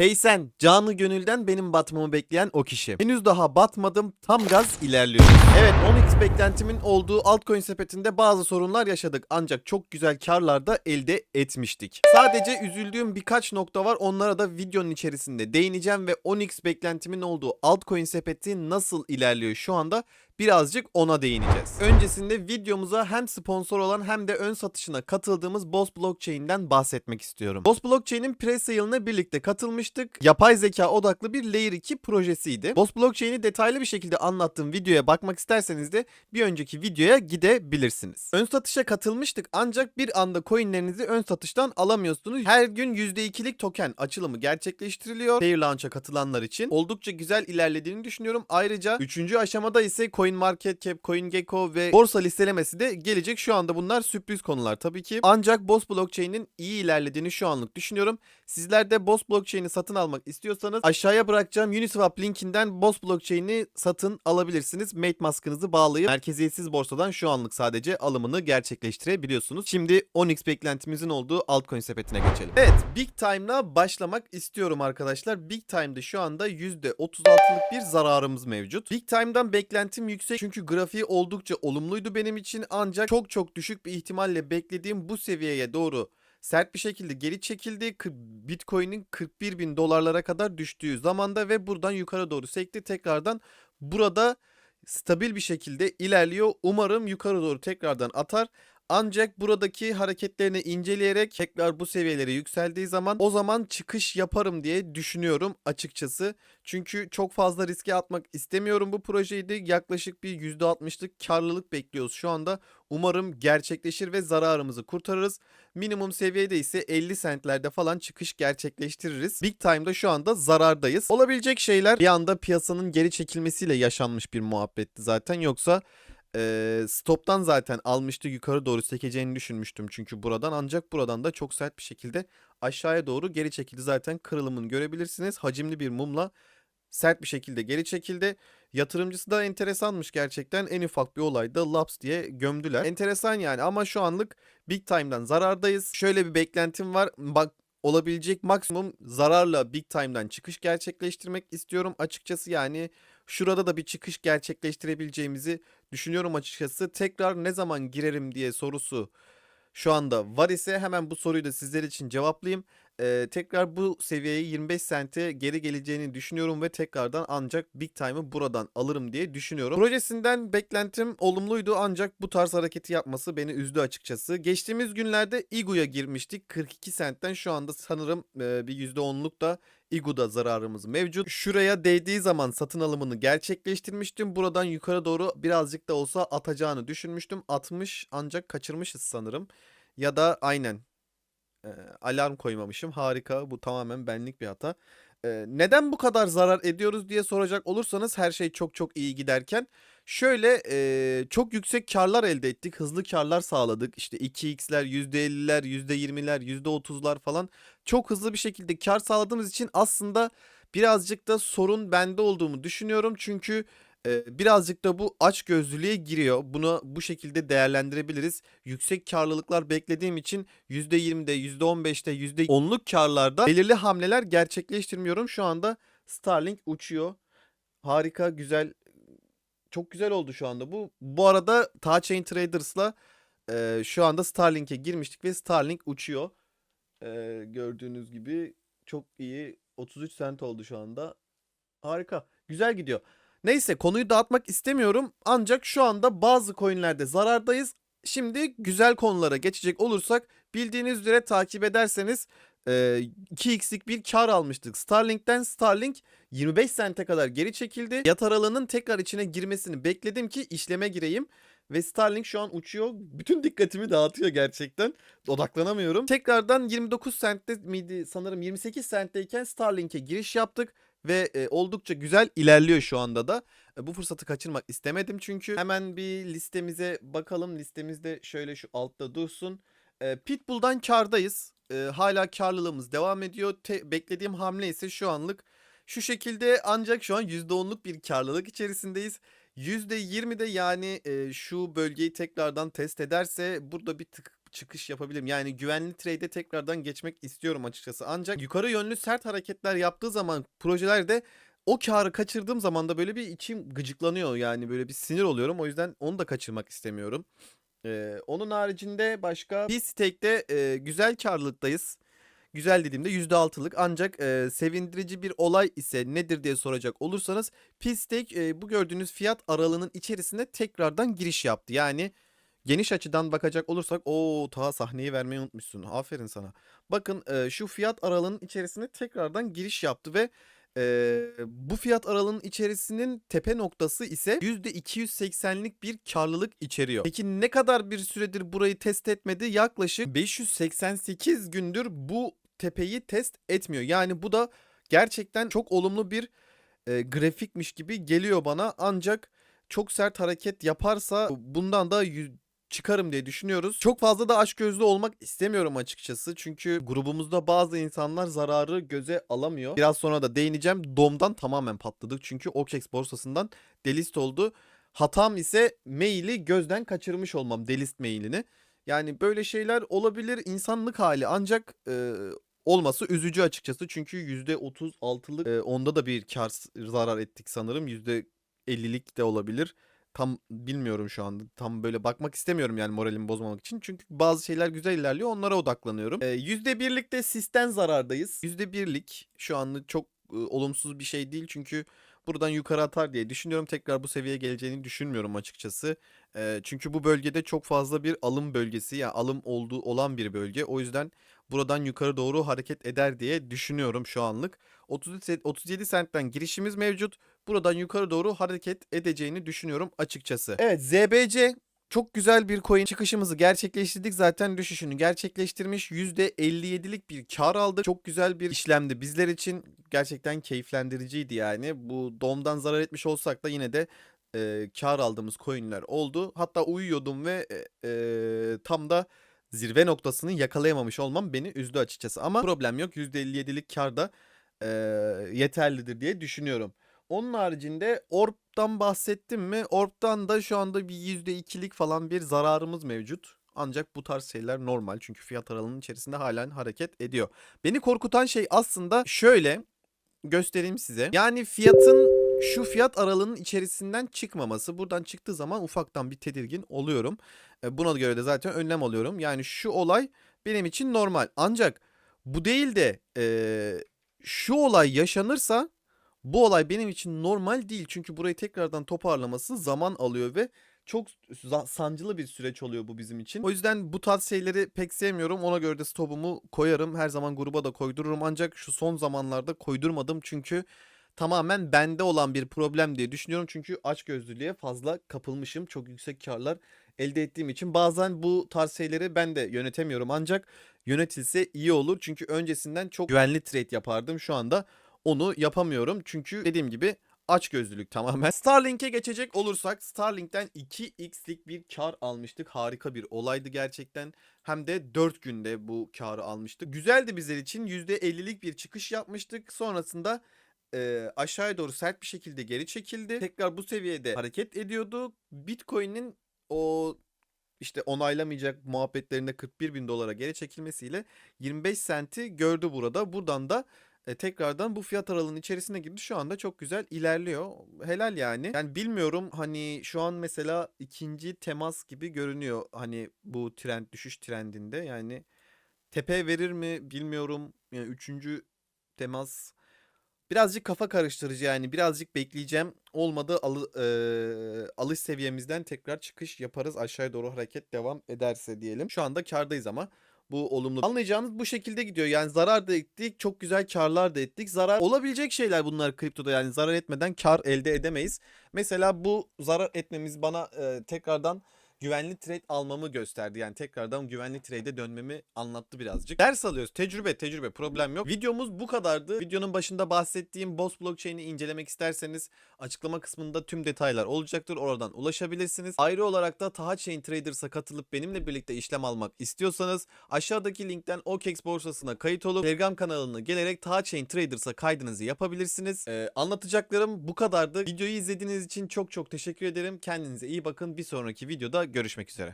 Hey sen, canı gönülden benim batmamı bekleyen o kişi. Henüz daha batmadım, tam gaz ilerliyorum. Evet, 10x beklentimin olduğu altcoin sepetinde bazı sorunlar yaşadık ancak çok güzel karlar da elde etmiştik. Sadece üzüldüğüm birkaç nokta var, onlara da videonun içerisinde değineceğim ve 10x beklentimin olduğu altcoin sepeti nasıl ilerliyor şu anda birazcık ona değineceğiz. Öncesinde videomuza hem sponsor olan hem de ön satışına katıldığımız Boss Blockchain'den bahsetmek istiyorum. Boss Blockchain'in pre-sale'ına birlikte katılmıştık. Yapay zeka odaklı bir Layer 2 projesiydi. Boss Blockchain'i detaylı bir şekilde anlattığım videoya bakmak isterseniz de bir önceki videoya gidebilirsiniz. Ön satışa katılmıştık ancak bir anda coinlerinizi ön satıştan alamıyorsunuz. Her gün %2'lik token açılımı gerçekleştiriliyor. Fair Launch'a katılanlar için. Oldukça güzel ilerlediğini düşünüyorum. Ayrıca 3. aşamada ise CoinMarketCap, CoinGecko ve borsa listelemesi de gelecek. Şu anda bunlar sürpriz konular tabii ki. Ancak Boss Blockchain'in iyi ilerlediğini şu anlık düşünüyorum. Sizler de Boss Blockchain'i satın almak istiyorsanız aşağıya bırakacağım Uniswap linkinden Boss Blockchain'i satın alabilirsiniz. MateMask'ınızı bağlayıp merkeziyetsiz borsadan şu anlık sadece alımını gerçekleştirebiliyorsunuz. Şimdi 10x beklentimizin olduğu altcoin sepetine geçelim. Evet Big Time'la başlamak istiyorum arkadaşlar. Big Time'da şu anda %36'lık bir zararımız mevcut. Big Time'dan beklentim yüksek çünkü grafiği oldukça olumluydu benim için ancak çok çok düşük bir ihtimalle beklediğim bu seviyeye doğru sert bir şekilde geri çekildi. Bitcoin'in 41 bin dolarlara kadar düştüğü zamanda ve buradan yukarı doğru sekti. Tekrardan burada stabil bir şekilde ilerliyor. Umarım yukarı doğru tekrardan atar. Ancak buradaki hareketlerini inceleyerek tekrar bu seviyelere yükseldiği zaman o zaman çıkış yaparım diye düşünüyorum açıkçası. Çünkü çok fazla riske atmak istemiyorum bu projeyi de yaklaşık bir %60'lık karlılık bekliyoruz şu anda. Umarım gerçekleşir ve zararımızı kurtarırız. Minimum seviyede ise 50 sentlerde falan çıkış gerçekleştiririz. Big Time'da şu anda zarardayız. Olabilecek şeyler bir anda piyasanın geri çekilmesiyle yaşanmış bir muhabbetti zaten. Yoksa eee, stoptan zaten almıştı yukarı doğru sekeceğini düşünmüştüm çünkü buradan. Ancak buradan da çok sert bir şekilde aşağıya doğru geri çekildi. Zaten kırılımını görebilirsiniz. Hacimli bir mumla sert bir şekilde geri çekildi. Yatırımcısı da enteresanmış gerçekten. En ufak bir olayda laps diye gömdüler. Enteresan yani ama şu anlık big time'dan zarardayız. Şöyle bir beklentim var. Bak olabilecek maksimum zararla big time'dan çıkış gerçekleştirmek istiyorum. Açıkçası yani şurada da bir çıkış gerçekleştirebileceğimizi düşünüyorum açıkçası. Tekrar ne zaman girerim diye sorusu şu anda var ise hemen bu soruyu da sizler için cevaplayayım. Ee, tekrar bu seviyeye 25 sente geri geleceğini düşünüyorum ve tekrardan ancak Big Time'ı buradan alırım diye düşünüyorum. Projesinden beklentim olumluydu ancak bu tarz hareketi yapması beni üzdü açıkçası. Geçtiğimiz günlerde Igu'ya girmiştik 42 sentten şu anda sanırım e, bir %10'luk da Igu'da zararımız mevcut. Şuraya değdiği zaman satın alımını gerçekleştirmiştim. Buradan yukarı doğru birazcık da olsa atacağını düşünmüştüm. Atmış ancak kaçırmışız sanırım. Ya da aynen e, alarm koymamışım. Harika. Bu tamamen benlik bir hata. E, neden bu kadar zarar ediyoruz diye soracak olursanız her şey çok çok iyi giderken şöyle e, çok yüksek karlar elde ettik. Hızlı karlar sağladık. İşte 2x'ler, %50'ler, %20'ler, %30'lar falan çok hızlı bir şekilde kar sağladığımız için aslında birazcık da sorun bende olduğumu düşünüyorum. Çünkü birazcık da bu açgözlülüğe giriyor. Bunu bu şekilde değerlendirebiliriz. Yüksek karlılıklar beklediğim için %20'de, %15'te, %10'luk karlarda belirli hamleler gerçekleştirmiyorum. Şu anda Starlink uçuyor. Harika, güzel. Çok güzel oldu şu anda bu. Bu arada Tachain Traders'la e, şu anda Starlink'e girmiştik ve Starlink uçuyor. E, gördüğünüz gibi çok iyi. 33 sent oldu şu anda. Harika. Güzel gidiyor. Neyse konuyu dağıtmak istemiyorum. Ancak şu anda bazı coinlerde zarardayız. Şimdi güzel konulara geçecek olursak bildiğiniz üzere takip ederseniz e, 2x'lik bir kar almıştık. Starlink'ten Starlink 25 sente kadar geri çekildi. Yat aralığının tekrar içine girmesini bekledim ki işleme gireyim. Ve Starlink şu an uçuyor. Bütün dikkatimi dağıtıyor gerçekten. Odaklanamıyorum. Tekrardan 29 sentte miydi sanırım 28 sentteyken Starlink'e giriş yaptık. Ve e, oldukça güzel ilerliyor şu anda da. E, bu fırsatı kaçırmak istemedim çünkü. Hemen bir listemize bakalım. Listemizde şöyle şu altta dursun. E, Pitbull'dan kardayız. E, hala karlılığımız devam ediyor. Te- beklediğim hamle ise şu anlık şu şekilde ancak şu an %10'luk bir karlılık içerisindeyiz. %20'de yani e, şu bölgeyi tekrardan test ederse burada bir tık çıkış yapabilirim. Yani güvenli trade'e tekrardan geçmek istiyorum açıkçası. Ancak yukarı yönlü sert hareketler yaptığı zaman projelerde o karı kaçırdığım zaman da böyle bir içim gıcıklanıyor. Yani böyle bir sinir oluyorum. O yüzden onu da kaçırmak istemiyorum. Ee, onun haricinde başka bir stake'de e, güzel karlılıktayız. Güzel dediğimde %6'lık ancak e, sevindirici bir olay ise nedir diye soracak olursanız Pistek e, bu gördüğünüz fiyat aralığının içerisine tekrardan giriş yaptı. Yani geniş açıdan bakacak olursak o ta sahneyi vermeyi unutmuşsun. Aferin sana. Bakın e, şu fiyat aralığının içerisine tekrardan giriş yaptı ve e, bu fiyat aralığının içerisinin tepe noktası ise %280'lik bir karlılık içeriyor. Peki ne kadar bir süredir burayı test etmedi? Yaklaşık 588 gündür bu tepeyi test etmiyor. Yani bu da gerçekten çok olumlu bir e, grafikmiş gibi geliyor bana. Ancak çok sert hareket yaparsa bundan da çıkarım diye düşünüyoruz. Çok fazla da açgözlü olmak istemiyorum açıkçası. Çünkü grubumuzda bazı insanlar zararı göze alamıyor. Biraz sonra da değineceğim. Dom'dan tamamen patladık. Çünkü OKEX borsasından delist oldu. Hatam ise maili gözden kaçırmış olmam. Delist mailini. Yani böyle şeyler olabilir insanlık hali ancak e, olması üzücü açıkçası. Çünkü %36'lık e, onda da bir kar zarar ettik sanırım. %50'lik de olabilir. Tam bilmiyorum şu anda. Tam böyle bakmak istemiyorum yani moralimi bozmamak için. Çünkü bazı şeyler güzel ilerliyor. Onlara odaklanıyorum. Ee, %1'lik sisten zarardayız. %1'lik şu anda çok e, olumsuz bir şey değil. Çünkü buradan yukarı atar diye düşünüyorum. Tekrar bu seviyeye geleceğini düşünmüyorum açıkçası. Ee, çünkü bu bölgede çok fazla bir alım bölgesi yani alım olduğu olan bir bölge. O yüzden buradan yukarı doğru hareket eder diye düşünüyorum şu anlık. 30, 37 sentten girişimiz mevcut buradan yukarı doğru hareket edeceğini düşünüyorum açıkçası. Evet ZBC çok güzel bir coin çıkışımızı gerçekleştirdik. Zaten düşüşünü gerçekleştirmiş. %57'lik bir kar aldık. Çok güzel bir işlemdi bizler için. Gerçekten keyiflendiriciydi yani. Bu domdan zarar etmiş olsak da yine de e, kar aldığımız coinler oldu. Hatta uyuyordum ve e, e, tam da zirve noktasını yakalayamamış olmam beni üzdü açıkçası. Ama problem yok. %57'lik kar da e, yeterlidir diye düşünüyorum. Onun haricinde Orb'dan bahsettim mi? Orb'dan da şu anda bir %2'lik falan bir zararımız mevcut. Ancak bu tarz şeyler normal çünkü fiyat aralığının içerisinde halen hareket ediyor. Beni korkutan şey aslında şöyle göstereyim size. Yani fiyatın şu fiyat aralığının içerisinden çıkmaması. Buradan çıktığı zaman ufaktan bir tedirgin oluyorum. E, Buna göre de zaten önlem alıyorum. Yani şu olay benim için normal. Ancak bu değil de e, şu olay yaşanırsa bu olay benim için normal değil. Çünkü burayı tekrardan toparlaması zaman alıyor ve çok sancılı bir süreç oluyor bu bizim için. O yüzden bu tarz şeyleri pek sevmiyorum. Ona göre de stopumu koyarım. Her zaman gruba da koydururum. Ancak şu son zamanlarda koydurmadım. Çünkü tamamen bende olan bir problem diye düşünüyorum. Çünkü açgözlülüğe fazla kapılmışım. Çok yüksek karlar elde ettiğim için bazen bu tarz şeyleri ben de yönetemiyorum. Ancak yönetilse iyi olur. Çünkü öncesinden çok güvenli trade yapardım. Şu anda onu yapamıyorum. Çünkü dediğim gibi açgözlülük tamamen. Starlink'e geçecek olursak Starlink'ten 2x'lik bir kar almıştık. Harika bir olaydı gerçekten. Hem de 4 günde bu karı almıştık. Güzeldi bizler için. %50'lik bir çıkış yapmıştık. Sonrasında e, aşağıya doğru sert bir şekilde geri çekildi. Tekrar bu seviyede hareket ediyordu. Bitcoin'in o işte onaylamayacak muhabbetlerinde 41 bin dolara geri çekilmesiyle 25 senti gördü burada. Buradan da e, tekrardan bu fiyat aralığının içerisine girdi. Şu anda çok güzel ilerliyor. Helal yani. Yani bilmiyorum hani şu an mesela ikinci temas gibi görünüyor. Hani bu trend düşüş trendinde. Yani tepe verir mi bilmiyorum. Yani üçüncü temas birazcık kafa karıştırıcı yani. Birazcık bekleyeceğim. Olmadı alı, e, alış seviyemizden tekrar çıkış yaparız. Aşağıya doğru hareket devam ederse diyelim. Şu anda kardayız ama bu olumlu. Anlayacağınız bu şekilde gidiyor. Yani zarar da ettik, çok güzel karlar da ettik. Zarar olabilecek şeyler bunlar kriptoda yani zarar etmeden kar elde edemeyiz. Mesela bu zarar etmemiz bana e, tekrardan güvenli trade almamı gösterdi. Yani tekrardan güvenli trade'e dönmemi anlattı birazcık. Ders alıyoruz. Tecrübe, tecrübe. Problem yok. Videomuz bu kadardı. Videonun başında bahsettiğim Boss Blockchain'i incelemek isterseniz açıklama kısmında tüm detaylar olacaktır. Oradan ulaşabilirsiniz. Ayrı olarak da Taha Chain Traders'a katılıp benimle birlikte işlem almak istiyorsanız aşağıdaki linkten OKEX borsasına kayıt olup Telegram kanalına gelerek Taha Chain Traders'a kaydınızı yapabilirsiniz. Ee, anlatacaklarım bu kadardı. Videoyu izlediğiniz için çok çok teşekkür ederim. Kendinize iyi bakın. Bir sonraki videoda görüşmek üzere.